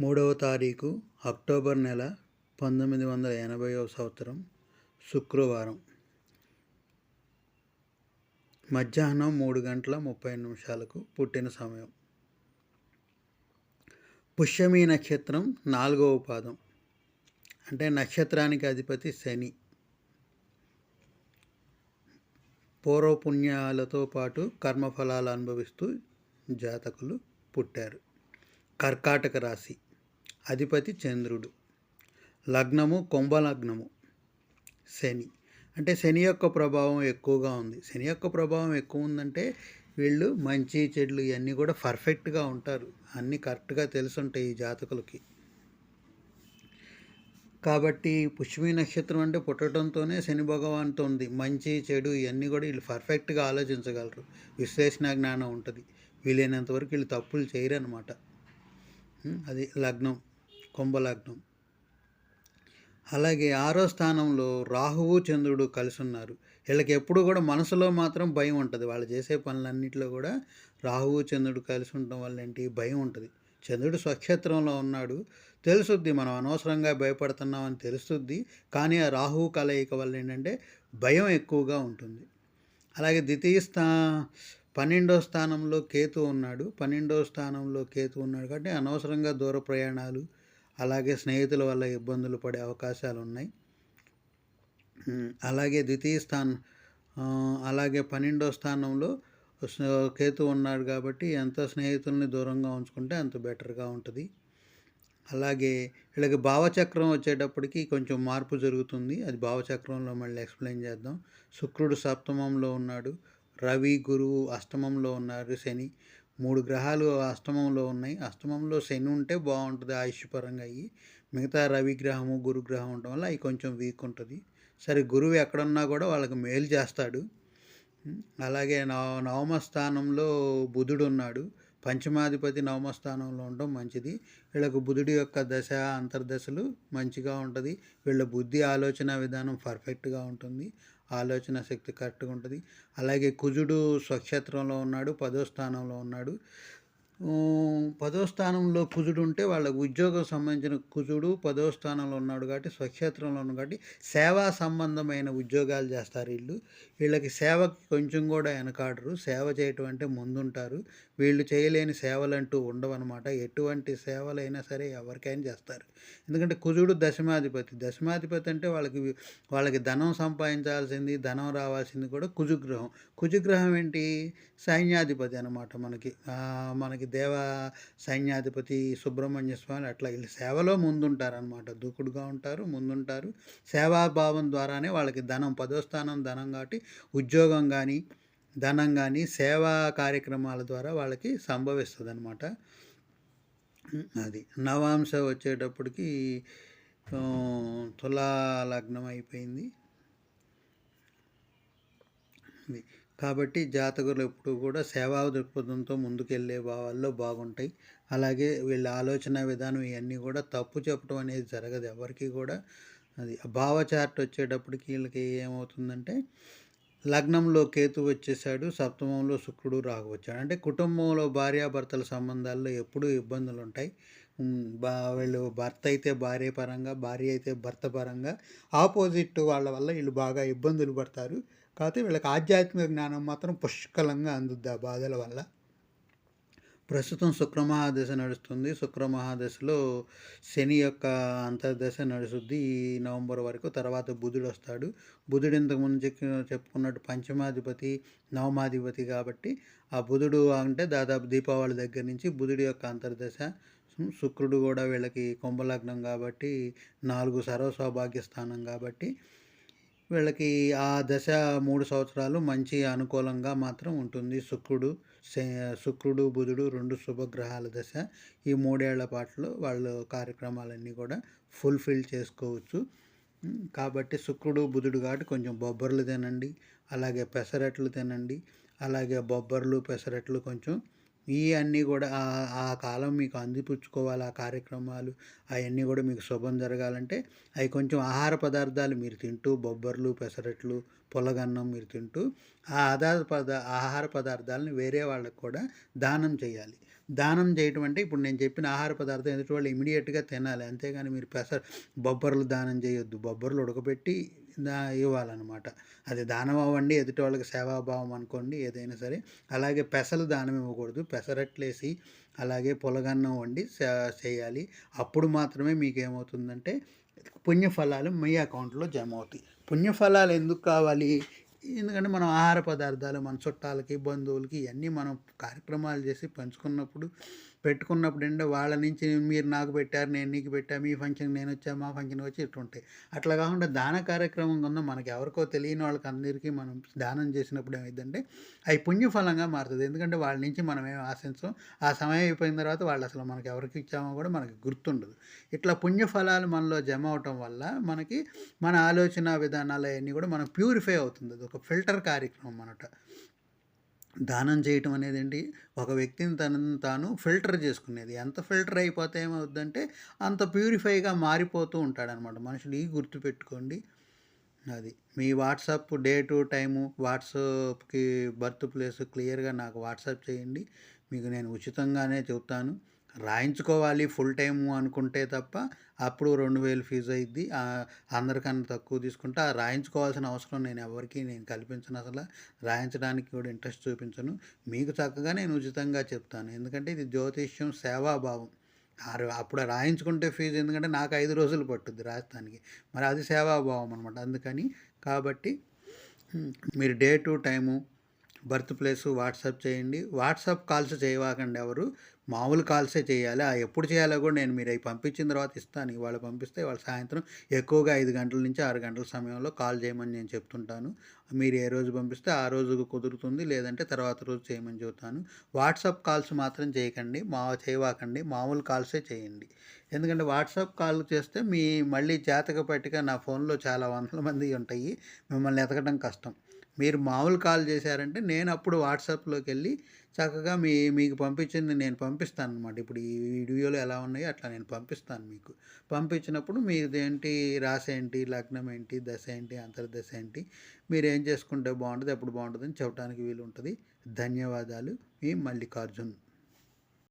మూడవ తారీఖు అక్టోబర్ నెల పంతొమ్మిది వందల ఎనభైవ సంవత్సరం శుక్రవారం. మధ్యాహ్నం మూడు గంటల ముప్పై నిమిషాలకు పుట్టిన సమయం. పుష్యమి నక్షత్రం నాలుగవ పాదం. అంటే నక్షత్రానికి అధిపతి శని. పూర్వపుణ్యాలతో పాటు కర్మఫలాలు అనుభవిస్తూ జాతకులు పుట్టారు. కర్కాటక రాశి. అధిపతి చంద్రుడు. లగ్నము కుంభలగ్నము. శని. అంటే శని యొక్క ప్రభావం ఎక్కువగా ఉంది. శని యొక్క ప్రభావం ఎక్కువ ఉందంటే వీళ్ళు మంచి చెడ్లు ఇవన్నీ కూడా పర్ఫెక్ట్గా ఉంటారు. అన్నీ కరెక్ట్గా తెలుసుంటాయి ఈ జాతకులకి. కాబట్టి పుష్మి నక్షత్రం అంటే పుట్టడంతోనే శని భగవాన్తో ఉంది. మంచి చెడు ఇవన్నీ కూడా వీళ్ళు పర్ఫెక్ట్గా ఆలోచించగలరు. విశ్లేషణ జ్ఞానం ఉంటుంది. వీలైనంత వరకు వీళ్ళు తప్పులు చేయరు అనమాట అది లగ్నం కుంభలగ్నం అలాగే ఆరో స్థానంలో రాహువు చంద్రుడు కలిసి ఉన్నారు వీళ్ళకి ఎప్పుడు కూడా మనసులో మాత్రం భయం ఉంటుంది. వాళ్ళు చేసే పనులన్నింటిలో కూడా రాహువు చంద్రుడు కలిసి ఉండటం వల్ల ఏంటి? భయం ఉంటుంది. చంద్రుడు స్వక్షేత్రంలో ఉన్నాడు. తెలుసుద్ది మనం అనవసరంగా భయపడుతున్నామని తెలుస్తుంది కానీ ఆ రాహువు కలయిక వల్ల ఏంటంటే భయం ఎక్కువగా ఉంటుంది. అలాగే ద్వితీయ స్థా పన్నెండో స్థానంలో కేతు ఉన్నాడు. పన్నెండో స్థానంలో కేతు ఉన్నాడు కాబట్టి అనవసరంగా దూర ప్రయాణాలు అలాగే స్నేహితుల వల్ల ఇబ్బందులు పడే అవకాశాలు ఉన్నాయి. అలాగే ద్వితీయ స్థానం అలాగే పన్నెండో స్థానంలో కేతు ఉన్నాడు కాబట్టి ఎంత స్నేహితుల్ని దూరంగా ఉంచుకుంటే అంత బెటర్గా ఉంటుంది. అలాగే వీళ్ళకి భావచక్రం వచ్చేటప్పటికి కొంచెం మార్పు జరుగుతుంది. అది భావచక్రంలో మళ్ళీ ఎక్స్ప్లెయిన్ చేద్దాం. శుక్రుడు సప్తమంలో ఉన్నాడు. రవి గురువు అష్టమంలో ఉన్నారు శని. మూడు గ్రహాలు అష్టమంలో ఉన్నాయి. అష్టమంలో శని ఉంటే బాగుంటుంది ఆయుష్పరంగా అయ్యి. మిగతా రవి గ్రహము గురుగ్రహం ఉండడం వల్ల అవి కొంచెం వీక్ ఉంటుంది. సరే గురువు ఎక్కడున్నా కూడా వాళ్ళకి మేలు చేస్తాడు. అలాగే నవ నవమ స్థానంలో బుధుడు ఉన్నాడు. పంచమాధిపతి నవమ స్థానంలో ఉండడం మంచిది. వీళ్ళకు బుధుడి యొక్క దశ అంతర్దశలు మంచిగా ఉంటుంది. వీళ్ళ బుద్ధి ఆలోచన విధానం పర్ఫెక్ట్గా ఉంటుంది. ఆలోచన శక్తి కరెక్ట్గా ఉంటుంది. అలాగే కుజుడు స్వక్షేత్రంలో ఉన్నాడు పదో స్థానంలో ఉన్నాడు. పదో స్థానంలో కుజుడు ఉంటే వాళ్ళకు ఉద్యోగం సంబంధించిన కుజుడు పదో స్థానంలో ఉన్నాడు కాబట్టి స్వక్షేత్రంలో ఉన్నాడు కాబట్టి సేవా సంబంధమైన ఉద్యోగాలు చేస్తారు వీళ్ళు. వీళ్ళకి సేవకి కొంచెం కూడా వెనకాడరు. సేవ చేయటం అంటే ముందుంటారు. వీళ్ళు చేయలేని సేవలంటూ ఉండవన్నమాట. ఎటువంటి సేవలైనా సరే ఎవరికైనా చేస్తారు. ఎందుకంటే కుజుడు దశమాధిపతి. దశమాధిపతి అంటే వాళ్ళకి వాళ్ళకి ధనం సంపాదించాల్సింది ధనం రావాల్సింది కూడా కుజుగ్రహం. కుజుగ్రహం ఏంటి? సైన్యాధిపతి అనమాట మనకి. మనకి దేవ సైన్యాధిపతి సుబ్రహ్మణ్య స్వామి అట్లా వీళ్ళు సేవలో ముందుంటారనమాట దూకుడుగా ఉంటారు ముందుంటారు. సేవాభావం ద్వారానే వాళ్ళకి ధనం పదో స్థానం ధనం కాబట్టి ఉద్యోగం కానీ ధనం కానీ సేవా కార్యక్రమాల ద్వారా వాళ్ళకి సంభవిస్తుంది అనమాట అది నవాంశ వచ్చేటప్పటికి తులా లగ్నం అయిపోయింది. కాబట్టి జాతకులు ఎప్పుడు కూడా సేవా దృక్పథంతో ముందుకెళ్ళే భావాల్లో బాగుంటాయి. అలాగే వీళ్ళ ఆలోచన విధానం ఇవన్నీ కూడా తప్పు చెప్పడం అనేది జరగదు ఎవరికి కూడా. అది భావ చార్ట్ వచ్చేటప్పటికి వీళ్ళకి ఏమవుతుందంటే లగ్నంలో కేతు వచ్చేసాడు సప్తమంలో శుక్రుడు రాహు వచ్చాడు. అంటే కుటుంబంలో భార్యాభర్తల సంబంధాల్లో ఎప్పుడూ ఇబ్బందులు ఉంటాయి బా వీళ్ళు భర్త అయితే భార్య పరంగా భార్య అయితే భర్త పరంగా ఆపోజిట్ వాళ్ళ వల్ల వీళ్ళు బాగా ఇబ్బందులు పడతారు. కాకపోతే వీళ్ళకి ఆధ్యాత్మిక జ్ఞానం మాత్రం పుష్కలంగా అందుద్ది ఆ బాధల వల్ల. ప్రస్తుతం శుక్రమహాదశ నడుస్తుంది. శుక్రమహాదశలో శని యొక్క అంతర్దశ నడుస్తుంది. ఈ నవంబర్ వరకు తర్వాత బుధుడు వస్తాడు. బుధుడు ఇంతకుముందు చెప్పుకున్నట్టు పంచమాధిపతి నవమాధిపతి కాబట్టి ఆ బుధుడు అంటే దాదాపు దీపావళి దగ్గర నుంచి బుధుడి యొక్క అంతర్దశ. శుక్రుడు కూడా వీళ్ళకి కుంభలగ్నం కాబట్టి నాలుగు సర్వ సౌభాగ్య స్థానం కాబట్టి వీళ్ళకి ఆ దశ మూడు సంవత్సరాలు మంచి అనుకూలంగా మాత్రం ఉంటుంది. శుక్రుడు శుక్రుడు బుధుడు రెండు శుభగ్రహాల దశ. ఈ మూడేళ్ళ పాటలో వాళ్ళు కార్యక్రమాలన్నీ కూడా ఫుల్ఫిల్ చేసుకోవచ్చు. కాబట్టి శుక్రుడు బుధుడు కాబట్టి కొంచెం బొబ్బర్లు తినండి. అలాగే పెసరట్లు తినండి. అలాగే బొబ్బర్లు పెసరట్లు కొంచెం ఈ అన్నీ కూడా ఆ కాలం మీకు అందిపుచ్చుకోవాలి ఆ కార్యక్రమాలు అవన్నీ కూడా మీకు శుభం జరగాలంటే అవి కొంచెం ఆహార పదార్థాలు మీరు తింటూ బొబ్బర్లు పెసరట్లు పొలగన్నం మీరు తింటూ ఆ ఆధార పద ఆహార పదార్థాలను వేరే వాళ్ళకు కూడా దానం చేయాలి. దానం చేయటం అంటే ఇప్పుడు నేను చెప్పిన ఆహార పదార్థం ఎదుటి వాళ్ళు ఇమీడియట్గా తినాలి. అంతేగాని మీరు పెసర బొబ్బర్లు దానం చేయొద్దు. బొబ్బర్లు ఉడకబెట్టి ఇవ్వాలన్నమాట. అది దానం అవ్వండి ఎదుటి వాళ్ళకి సేవాభావం అనుకోండి ఏదైనా సరే. అలాగే పెసలు దానం ఇవ్వకూడదు. పెసరట్లేసి అలాగే పొలగన్నం వండి చేయాలి. అప్పుడు మాత్రమే మీకు ఏమవుతుందంటే పుణ్యఫలాలు మీ అకౌంట్లో జమ అవుతాయి పుణ్యఫలాలు ఎందుకు కావాలి? ఎందుకంటే మనం ఆహార పదార్థాలు మన చుట్టాలకి బంధువులకి ఇవన్నీ మనం కార్యక్రమాలు చేసి పంచుకున్నప్పుడు పెట్టుకున్నప్పుడు ఏంటంటే వాళ్ళ నుంచి మీరు నాకు పెట్టారు నేను నీకు పెట్టా మీ ఫంక్షన్కి నేను వచ్చా మా ఫంక్షన్కి వచ్చి ఇట్లుంటాయి. అట్లా కాకుండా దాన కార్యక్రమం కింద మనకి ఎవరికో తెలియని వాళ్ళకి అందరికీ మనం దానం చేసినప్పుడు ఏమైందంటే అవి పుణ్యఫలంగా మారుతుంది. ఎందుకంటే వాళ్ళ నుంచి మనం ఏం ఆశించం ఆ సమయం అయిపోయిన తర్వాత వాళ్ళు అసలు మనకి ఎవరికి ఇచ్చామో కూడా మనకి గుర్తుండదు. ఇట్లా పుణ్యఫలాలు మనలో జమ అవటం వల్ల మనకి మన ఆలోచన విధానాలు అవన్నీ కూడా మనం ప్యూరిఫై అవుతుంది. అది ఒక ఫిల్టర్ కార్యక్రమం అనమాట. దానం చేయటం అనేది ఏంటి ఒక వ్యక్తిని తనను తాను ఫిల్టర్ చేసుకునేది. ఎంత ఫిల్టర్ అయిపోతే ఏమవుద్దంటే అంత ప్యూరిఫైగా మారిపోతూ ఉంటాడనమాట. మనుషులు ఈ గుర్తుపెట్టుకోండి అది మీ వాట్సాప్ డేటు టైము వాట్సాప్కి బర్త్ ప్లేస్ క్లియర్గా నాకు వాట్సాప్ చేయండి. మీకు నేను ఉచితంగానే చెబుతాను. రాయించుకోవాలి ఫుల్ టైము అనుకుంటే తప్ప అప్పుడు రెండు వేలు ఫీజు అయ్యిద్ది అందరికన్నా తక్కువ తీసుకుంటే. ఆ రాయించుకోవాల్సిన అవసరం నేను ఎవరికి నేను కల్పించను అసలు. రాయించడానికి కూడా ఇంట్రెస్ట్ చూపించను. మీకు చక్కగా నేను ఉచితంగా చెప్తాను. ఎందుకంటే ఇది జ్యోతిష్యం సేవాభావం. అప్పుడు రాయించుకుంటే ఫీజు ఎందుకంటే నాకు ఐదు రోజులు పట్టుద్ది రాజధానికి మరి అది సేవాభావం అనమాట అందుకని కాబట్టి మీరు date time birth place WhatsApp చేయండి. వాట్సాప్ కాల్స్ చేయవాకండి ఎవరు. మామూలు కాల్సే చేయాలి. ఆ ఎప్పుడు చేయాలో కూడా నేను మీరు అవి పంపించిన తర్వాత ఇస్తాను. ఇవాళ పంపిస్తే వాళ్ళ సాయంత్రం ఎక్కువగా ఐదు గంటల నుంచి ఆరు గంటల సమయంలో కాల్ చేయమని నేను చెప్తుంటాను. మీరు ఏ రోజు పంపిస్తే ఆ రోజు కుదురుతుంది. లేదంటే తర్వాత రోజు చేయమని చెబుతాను. వాట్సాప్ కాల్స్ మాత్రం చేయకండి. మా చేయవాకండి. మామూలు కాల్సే చేయండి. ఎందుకంటే వాట్సాప్ కాల్ చేస్తే మీ మళ్ళీ జాతక పట్టిక నా ఫోన్లో చాలా వందల మంది ఉంటాయి. మిమ్మల్ని ఎతకడం కష్టం. మీరు మామూలు కాల్ చేశారంటే నేను అప్పుడు వాట్సాప్లోకి వెళ్ళి చక్కగా మీ మీకు పంపించింది నేను పంపిస్తాను అనమాట ఇప్పుడు ఈ వీడియోలు ఎలా ఉన్నాయో అట్లా నేను పంపిస్తాను మీకు. పంపించినప్పుడు మీదేంటి రాసేంటి ఏంటి లగ్నం ఏంటి దశ ఏంటి అంతర్దశ ఏంటి మీరు ఏం చేసుకుంటే బాగుంటుంది ఎప్పుడు బాగుంటుందని చెప్పడానికి వీలు ఉంటుంది ధన్యవాదాలు. మీ మల్లికార్జున్.